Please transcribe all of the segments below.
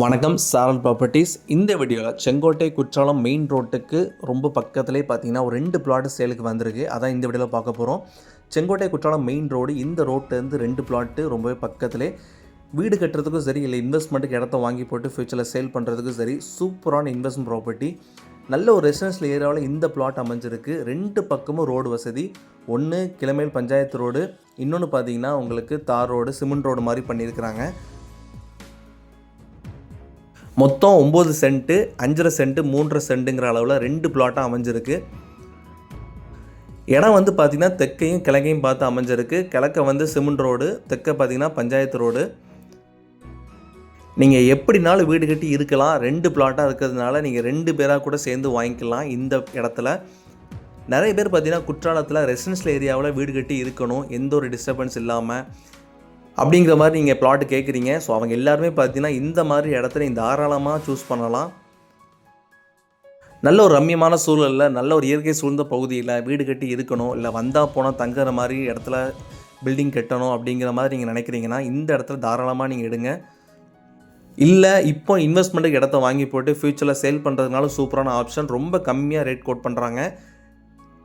வணக்கம் சாரல் ப்ராப்பர்ட்டிஸ் இந்த வீடியோவில் செங்கோட்டை குற்றாலம் மெயின் ரோட்டுக்கு ரொம்ப பக்கத்துலேயே பார்த்தீங்கன்னா ஒரு ரெண்டு பிளாட் சேலுக்கு வந்திருக்கு. அதான் இந்த வீடியோவில் பார்க்க போகிறோம் செங்கோட்டை குற்றாலம் மெயின் ரோடு இந்த ரோட்டிலேருந்து ரெண்டு பிளாட்டு ரொம்பவே பக்கத்திலே. வீடு கட்டுறதுக்கும் சரி இல்லை இன்வெஸ்ட்மெண்ட்டுக்கு இடத்த வாங்கி போட்டு ஃப்யூச்சரில் சேல் பண்ணுறதுக்கும் சரி சூப்பரான இன்வெஸ்ட்மெண்ட் ப்ராப்பர்ட்டி நல்ல ஒரு ரெசிடென்ஷியல் ஏரியாவில் இந்த பிளாட் அமைஞ்சிருக்கு. ரெண்டு பக்கமும் ரோடு வசதி. ஒன்று கிளமேல் பஞ்சாயத்து ரோடு இன்னொன்று பார்த்தீங்கன்னா உங்களுக்கு தார் ரோடு சிமெண்ட் ரோடு மாதிரி பண்ணியிருக்கிறாங்க. மொத்தம் ஒம்பது சென்ட்டு அஞ்சரை சென்ட்டு மூன்றரை சென்ட்டுங்கிற அளவில் ரெண்டு பிளாட்டாக அமைஞ்சிருக்கு. இடம் வந்து பார்த்திங்கன்னா தெற்கையும் கிழக்கையும் பார்த்து அமைஞ்சிருக்கு. கிழக்க வந்து சிமெண்ட் ரோடு தெற்க பார்த்திங்கன்னா பஞ்சாயத்து ரோடு. நீங்கள் எப்படினாலும் வீடு கட்டி இருக்கலாம். ரெண்டு பிளாட்டாக இருக்கிறதுனால நீங்கள் ரெண்டு பேராக கூட சேர்ந்து வாங்கிக்கலாம் இந்த இடத்துல. நிறைய பேர் பார்த்தீங்கன்னா குற்றாலத்தில் ரெசிடென்ஷியல் ஏரியாவில் வீடு கட்டி இருக்கணும். எந்த ஒரு டிஸ்டர்பன்ஸ் இல்லாமல் அப்படிங்கிற மாதிரி நீங்கள் பிளாட் கேட்குறீங்க ஸோ அவங்க எல்லாருமே பார்த்தீங்கன்னா இந்த மாதிரி இடத்துல தாராளமாக சூஸ் பண்ணலாம். நல்ல ஒரு ரம்மியமான சூழலில் நல்ல ஒரு இயற்கை சூழ்ந்த பகுதியில் வீடு கட்டி இருக்கணும். இல்லை வந்தால் போனால் தங்குற மாதிரி இடத்துல பில்டிங் கட்டணும் அப்படிங்கிற மாதிரி நீங்கள் நினைக்கிறீங்கன்னா இந்த இடத்துல தாராளமாக நீங்கள் எடுங்க. இல்லை இப்போ இன்வெஸ்ட்மெண்ட்டுக்கு இடத்த வாங்கி போட்டு ஃப்யூச்சரில் சேல் பண்ணுறதுனால சூப்பரான ஆப்ஷன் ரொம்ப கம்மியாக ரேட் கோட் பண்ணுறாங்க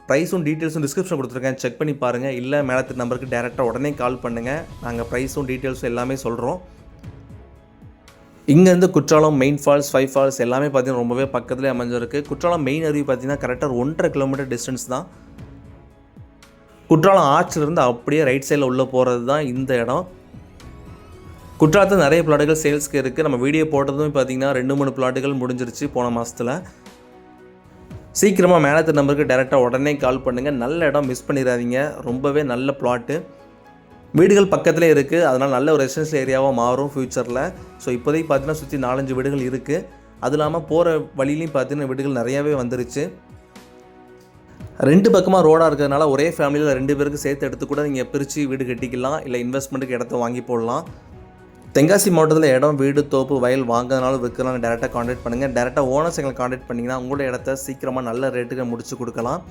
ப்ரைஸும் டீட்டெயில்ஸும் டிஸ்கிரிப்ஷன் கொடுத்துருக்கேன். செக் பண்ணி பாருங்கள் இல்லை மேலத்து நம்பருக்கு டேரெக்டாக உடனே கால் பண்ணுங்கள் நாங்கள் ப்ரைஸும் டீட்டெயில்ஸும் எல்லாமே சொல்கிறோம் இங்கேருந்து Courtallam main falls five falls எல்லாமே பார்த்தீங்கன்னா ரொம்பவே பக்கத்துலேயே அமைஞ்சிருக்கு. குற்றாலம் மெயின் அருவி பார்த்தீங்கன்னா கரெக்டாக ஒன்றரை கிலோமீட்டர் டிஸ்டன்ஸ் தான். குற்றாலம் ஆற்றிலிருந்து அப்படியே ரைட் சைடில் உள்ளே போகிறது தான் இந்த இடம். குற்றாலத்தில் நிறைய பிளாட்டுகள் சேல்ஸ்க்கு இருக்குது நம்ம வீடியோ போட்டதும் பார்த்தீங்கன்னா ரெண்டு மூணு பிளாட்டுகள் முடிஞ்சிருச்சு போன மாதத்தில் சீக்கிரமாக மேலத்து நம்பருக்கு டேரெக்டாக உடனே கால் பண்ணுங்கள் நல்ல இடம் மிஸ் பண்ணிடாதீங்க. ரொம்பவே நல்ல பிளாட்டு வீடுகள் பக்கத்துலேயே இருக்குது அதனால் நல்ல ஒரு ரெசிடென்ஷியல் ஏரியாவாக மாறும் ஃப்யூச்சரில் ஸோ இப்போதைக்கு பார்த்தீங்கன்னா சுற்றி நாலஞ்சு வீடுகள் இருக்குது அது இல்லாமல் போகிற வழியிலையும் பார்த்தீங்கன்னா வீடுகள் நிறையாவே வந்துருச்சு. ரெண்டு பக்கமாக ரோடாக இருக்கிறதுனால ஒரே ஃபேமிலியில் ரெண்டு பேருக்கு சேர்த்து எடுத்து கூட நீங்கள் பிரித்து வீடு கட்டிக்கலாம். இல்லை இன்வெஸ்ட்மெண்ட்டுக்கு இடத்த வாங்கி போடலாம். தென்காசி மாவட்டத்தில் இடம் வீடு தோப்பு வயல் வாங்கினாலும் விற்கிறனால டேரெக்டாக காண்டாக்ட் பண்ணுங்கள் டேரெக்டாக ஓனர்ஸ் எங்களை காண்டாக்ட் பண்ணிங்கன்னா உங்களோட இடத்த சீக்கிரமாக நல்ல ரேட்டுக்கு முடிச்சு கொடுக்கலாம்.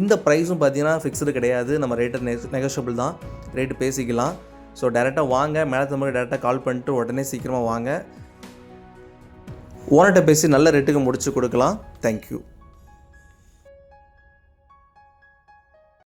இந்த ப்ரைஸும் பார்த்தீங்கன்னா ஃபிக்ஸ்டு கிடையாது. நம்ம ரேட்டு நெ நெகோஷியபிள் தான். ரேட்டு பேசிக்கலாம். ஸோ டேரெக்டாக வாங்க. மேலே தமிழ் டேரெக்டாக கால் பண்ணிட்டு உடனே சீக்கிரமாக வாங்க. ஓனர்கிட்ட பேசி நல்ல ரேட்டுக்கு முடிச்சு கொடுக்கலாம். தேங்க்யூ